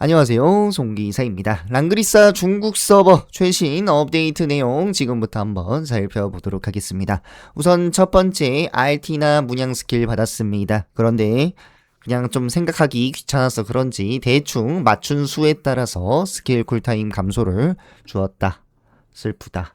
안녕하세요. 송기사입니다. 랑그리사 중국 서버 최신 업데이트 내용 지금부터 한번 살펴보도록 하겠습니다. 우선 첫 번째 RT나 문양 스킬 받았습니다. 그런데 그냥 좀 생각하기 귀찮아서 그런지 대충 맞춘 수에 따라서 스킬 쿨타임 감소를 주었다. 슬프다.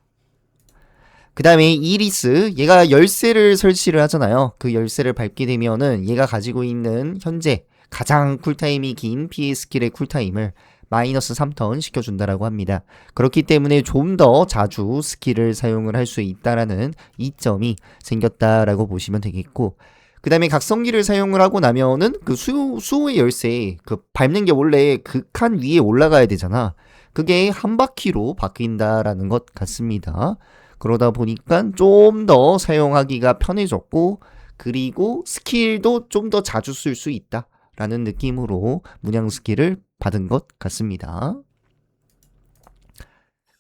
그 다음에 이리스 얘가 열쇠를 설치를 하잖아요. 그 열쇠를 밟게 되면은 얘가 가지고 있는 현재 가장 쿨타임이 긴 피해 스킬의 쿨타임을 마이너스 3턴 시켜준다라고 합니다. 그렇기 때문에 좀 더 자주 스킬을 사용을 할 수 있다라는 이점이 생겼다라고 보시면 되겠고 그 다음에 각성기를 사용을 하고 나면은 그 수, 수호의 열쇠 그 밟는 게 원래 그칸 위에 올라가야 되잖아. 그게 한 바퀴로 바뀐다라는 것 같습니다. 그러다 보니까 좀 더 사용하기가 편해졌고 그리고 스킬도 좀 더 자주 쓸 수 있다. 라는 느낌으로 문양 스킬을 받은 것 같습니다.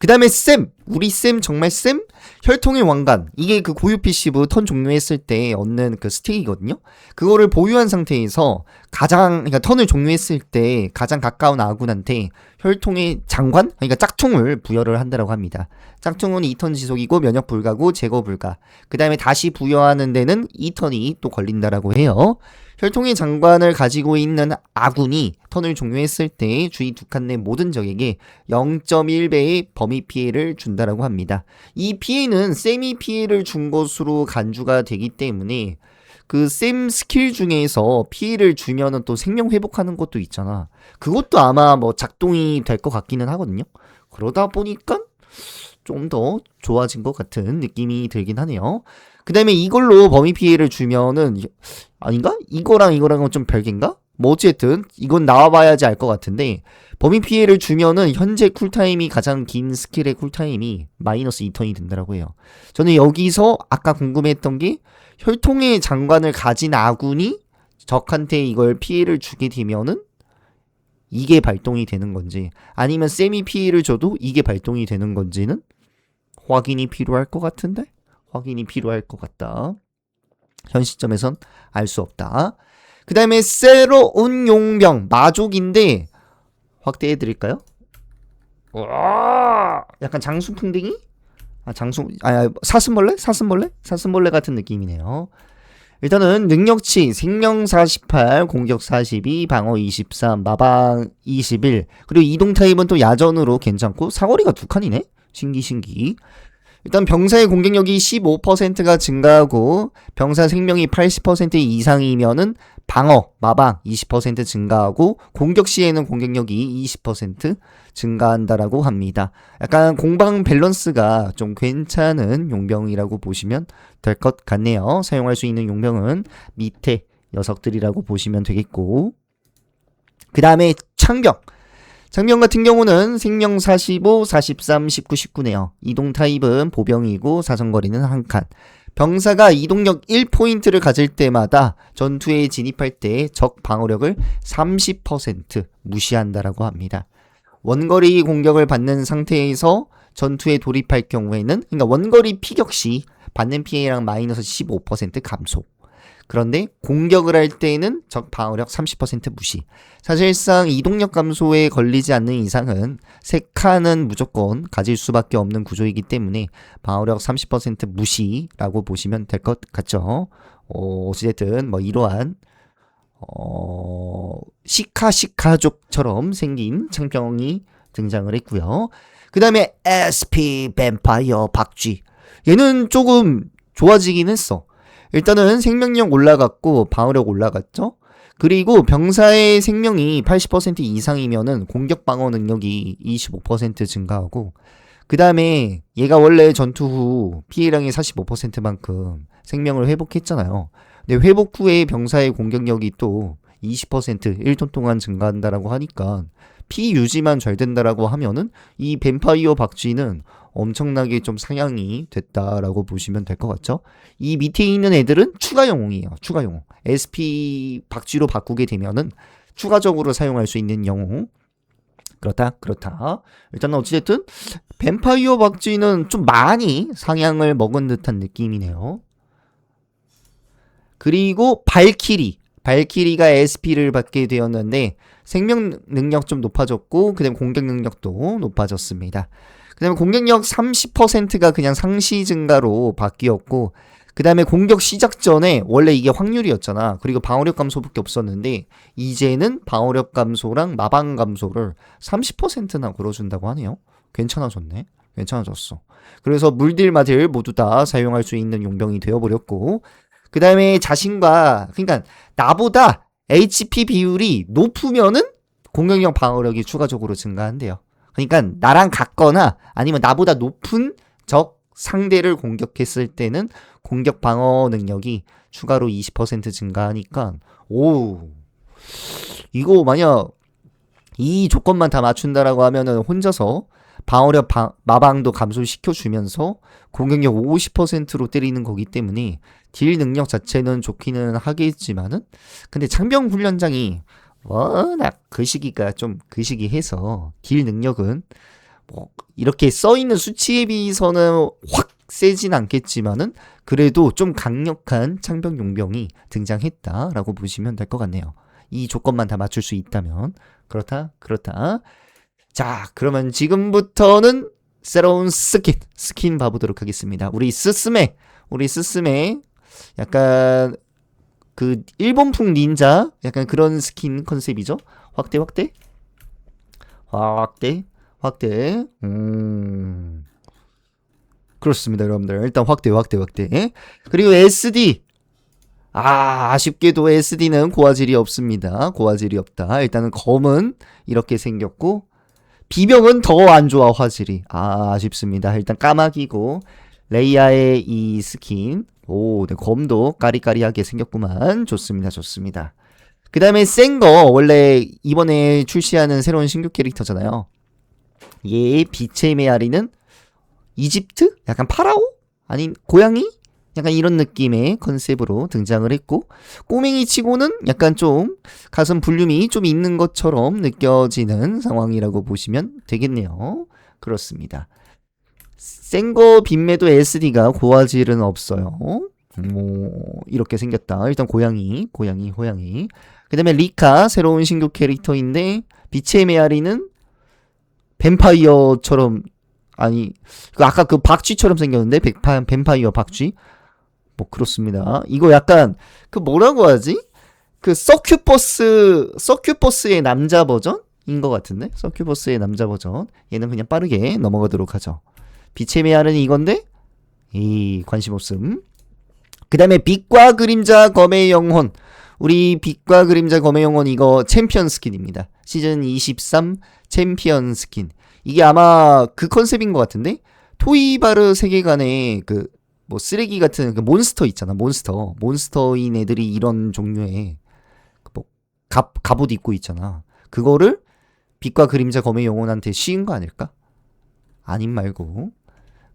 그 다음에 쌤! 우리 쌤 정말 쌤? 혈통의 왕관. 이게 그 고유 PC부 턴 종료했을 때 얻는 그 스틱이거든요. 그거를 보유한 상태에서 가장, 그러니까 턴을 종료했을 때 가장 가까운 아군한테 혈통의 장관? 그러니까 짝퉁을 부여를 한다라고 합니다. 짝퉁은 2턴 지속이고 면역 불가고 제거 불가. 그 다음에 다시 부여하는 데는 2턴이 또 걸린다라고 해요. 혈통의 장관을 가지고 있는 아군이 턴을 종료했을 때 주위 두 칸 내 모든 적에게 0.1배의 범위 피해를 준다라고 합니다. 이 피해는 세미 피해를 준 것으로 간주가 되기 때문에 그쌤 스킬 중에서 피해를 주면은 또 생명 회복하는 것도 있잖아. 그것도 아마 뭐 작동이 될 것 같기는 하거든요. 그러다 보니까 좀 더 좋아진 것 같은 느낌이 들긴 하네요. 그 다음에 이걸로 범위 피해를 주면은 아닌가? 이거랑 이거랑은 좀 별개인가? 뭐 어쨌든 이건 나와봐야지 알 것 같은데 범위 피해를 주면은 현재 쿨타임이 가장 긴 스킬의 쿨타임이 마이너스 2턴이 된다라고 해요. 저는 여기서 아까 궁금했던 게 혈통의 장관을 가진 아군이 적한테 이걸 피해를 주게 되면은 이게 발동이 되는 건지 아니면 세미 피해를 줘도 이게 발동이 되는 건지는 확인이 필요할 것 같은데 확인이 필요할 것 같다. 현 시점에선 알 수 없다. 그 다음에 새로운 용병 마족인데 확대해 드릴까요? 약간 장수풍뎅이? 아 장수 아 사슴벌레? 사슴벌레? 사슴벌레 같은 느낌이네요. 일단은 능력치 생명 48, 공격 42, 방어 23, 마방 21 그리고 이동 타입은 또 야전으로 괜찮고 사거리가 두 칸이네? 신기 신기 일단 병사의 공격력이 15%가 증가하고 병사 생명이 80% 이상이면은 방어, 마방 20% 증가하고 공격 시에는 공격력이 20% 증가한다라고 합니다. 약간 공방 밸런스가 좀 괜찮은 용병이라고 보시면 될 것 같네요. 사용할 수 있는 용병은 밑에 녀석들이라고 보시면 되겠고 그 다음에 창경 장병 같은 경우는 생명 45, 43, 19, 19네요. 이동 타입은 보병이고 사정거리는 한 칸. 병사가 이동력 1포인트를 가질 때마다 전투에 진입할 때 적 방어력을 30% 무시한다라고 합니다. 원거리 공격을 받는 상태에서 전투에 돌입할 경우에는 그러니까 원거리 피격 시 받는 피해량 마이너스 15% 감소. 그런데 공격을 할 때는 적 방어력 30% 무시. 사실상 이동력 감소에 걸리지 않는 이상은 세 칸은 무조건 가질 수밖에 없는 구조이기 때문에 방어력 30% 무시라고 보시면 될 것 같죠. 어, 어찌됐든 뭐 이러한 어, 시카시카족처럼 생긴 창병이 등장을 했고요. 그 다음에 SP 뱀파이어 박쥐. 얘는 조금 좋아지긴 했어. 일단은 생명력 올라갔고 방어력 올라갔죠. 그리고 병사의 생명이 80% 이상이면은 공격 방어 능력이 25% 증가하고 그 다음에 얘가 원래 전투 후 피해량의 45%만큼 생명을 회복했잖아요. 근데 회복 후에 병사의 공격력이 또 20% 1톤 동안 증가한다라고 하니까 피 유지만 잘 된다라고 하면은 이 뱀파이어 박쥐는 엄청나게 좀 상향이 됐다라고 보시면 될 것 같죠? 이 밑에 있는 애들은 추가 영웅이에요. 추가 영웅. SP 박쥐로 바꾸게 되면은 추가적으로 사용할 수 있는 영웅. 그렇다, 그렇다. 일단은 어찌됐든 뱀파이어 박쥐는 좀 많이 상향을 먹은 듯한 느낌이네요. 그리고 발키리. 발키리가 SP를 받게 되었는데 생명 능력 좀 높아졌고 그 다음에 공격 능력도 높아졌습니다. 그다음에 공격력 30%가 그냥 상시 증가로 바뀌었고 그다음에 공격 시작 전에 원래 이게 확률이었잖아. 그리고 방어력 감소밖에 없었는데 이제는 방어력 감소랑 마방 감소를 30%나 걸어준다고 하네요. 괜찮아졌네. 괜찮아졌어. 그래서 물딜 마딜 모두 다 사용할 수 있는 용병이 되어버렸고 그 다음에 자신과 그러니까 나보다 HP 비율이 높으면은 공격력 방어력이 추가적으로 증가한대요. 그러니까 나랑 같거나 아니면 나보다 높은 적 상대를 공격했을 때는 공격 방어 능력이 추가로 20% 증가하니까 오 이거 만약 이 조건만 다 맞춘다라고 하면은 혼자서 방어력 방, 마방도 감소시켜 주면서 공격력 50%로 때리는 거기 때문에 딜 능력 자체는 좋기는 하겠지만은 근데 창병 훈련장이 워낙 그 시기가 좀그 시기 해서 딜 능력은 뭐 이렇게 써 있는 수치에 비해서는 확 세진 않겠지만은 그래도 좀 강력한 창병 용병이 등장했다라고 보시면 될 것 같네요. 이 조건만 다 맞출 수 있다면 그렇다 그렇다. 자 그러면 지금부터는 새로운 스킨 스킨 봐보도록 하겠습니다. 우리 스스메 우리 스스메 약간 그 일본풍 닌자? 약간 그런 스킨 컨셉이죠. 확대 확대? 확대 확대. 음. 그렇습니다 여러분들. 일단 확대 확대 확대. 그리고 SD 아 아쉽게도 SD는 고화질이 없습니다. 고화질이 없다. 일단은 검은 이렇게 생겼고 비명은 더 안 좋아 화질이. 아 아쉽습니다. 일단 까마귀고 레이아의 이 스킨 오, 네, 검도 까리까리하게 생겼구만. 좋습니다, 좋습니다. 그 다음에 센 거, 원래 이번에 출시하는 새로운 신규 캐릭터잖아요. 얘 빛의 메아리는 이집트? 약간 파라오? 아닌 고양이? 약간 이런 느낌의 컨셉으로 등장을 했고 꼬맹이 치고는 약간 좀 가슴 볼륨이 좀 있는 것처럼 느껴지는 상황이라고 보시면 되겠네요. 그렇습니다. 센거 빈매도 SD가 고화질은 없어요. 뭐 이렇게 생겼다. 일단 고양이, 고양이, 고양이. 그다음에 리카 새로운 신규 캐릭터인데 빛의 메아리는 뱀파이어처럼 아니 그 아까 그 박쥐처럼 생겼는데 백파, 뱀파이어 박쥐 뭐 그렇습니다. 이거 약간 그 뭐라고 하지? 그 서큐버스 서큐버스의 남자 버전인 것 같은데 서큐버스의 남자 버전 얘는 그냥 빠르게 넘어가도록 하죠. 빛의 메아는 이건데 이 관심 없음. 그 다음에 빛과 그림자 검의 영혼. 우리 빛과 그림자 검의 영혼 이거 챔피언 스킨입니다. 시즌 23 챔피언 스킨. 이게 아마 그 컨셉인 것 같은데 토이바르 세계관에 그뭐 쓰레기 같은 그 몬스터 있잖아 몬스터 몬스터인 애들이 이런 종류의 뭐 갑, 갑옷 입고 있잖아 그거를 빛과 그림자 검의 영혼한테 씌운 거 아닐까? 아님 말고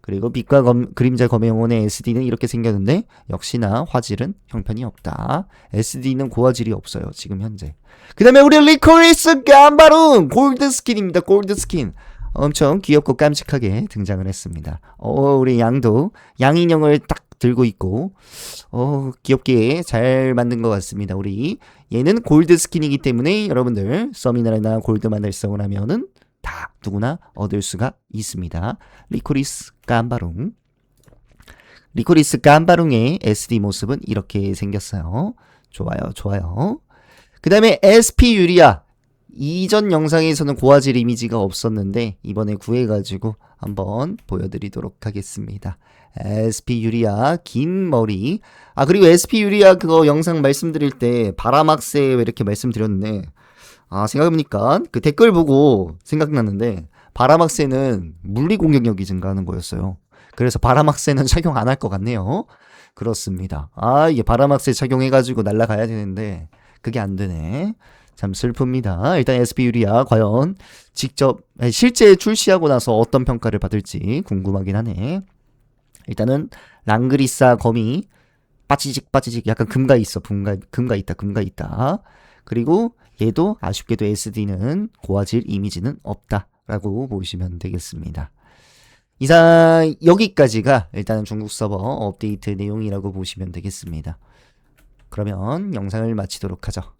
그리고 빛과 검, 그림자 검의 영혼의 SD는 이렇게 생겼는데 역시나 화질은 형편이 없다. SD는 고화질이 없어요. 지금 현재. 그 다음에 우리 리코리스 감바룬 골드 스킨입니다. 골드 스킨. 엄청 귀엽고 깜찍하게 등장을 했습니다. 어, 우리 양도 양인형을 딱 들고 있고 어, 귀엽게 잘 만든 것 같습니다. 우리 얘는 골드 스킨이기 때문에 여러분들 서미나나 골드 만 달성을 하면은 다 누구나 얻을 수가 있습니다. 리코리스 깜바룽. 리코리스 깜바룽의 SD 모습은 이렇게 생겼어요. 좋아요, 좋아요. 그 다음에 SP 유리아. 이전 영상에서는 고화질 이미지가 없었는데 이번에 구해가지고 한번 보여드리도록 하겠습니다. SP 유리아 긴 머리 아 그리고 SP 유리아 그거 영상 말씀드릴 때 바라막세 이렇게 말씀드렸는데 아, 생각해보니까 그 댓글 보고 생각났는데 바라막세는 물리 공격력이 증가하는 거였어요. 그래서 바라막세는 착용 안 할 것 같네요. 그렇습니다. 아, 이게 바라막세 착용해가지고 날라가야 되는데 그게 안 되네. 참 슬픕니다. 일단 SP 유리아 과연 직접 실제 출시하고 나서 어떤 평가를 받을지 궁금하긴 하네. 일단은 랑그리사 검이 빠지직 빠지직 약간 금가 있어. 금가 금가 있다. 금가 있다. 그리고 얘도 아쉽게도 SD는 고화질 이미지는 없다라고 보시면 되겠습니다. 이상 여기까지가 일단은 중국 서버 업데이트 내용이라고 보시면 되겠습니다. 그러면 영상을 마치도록 하죠.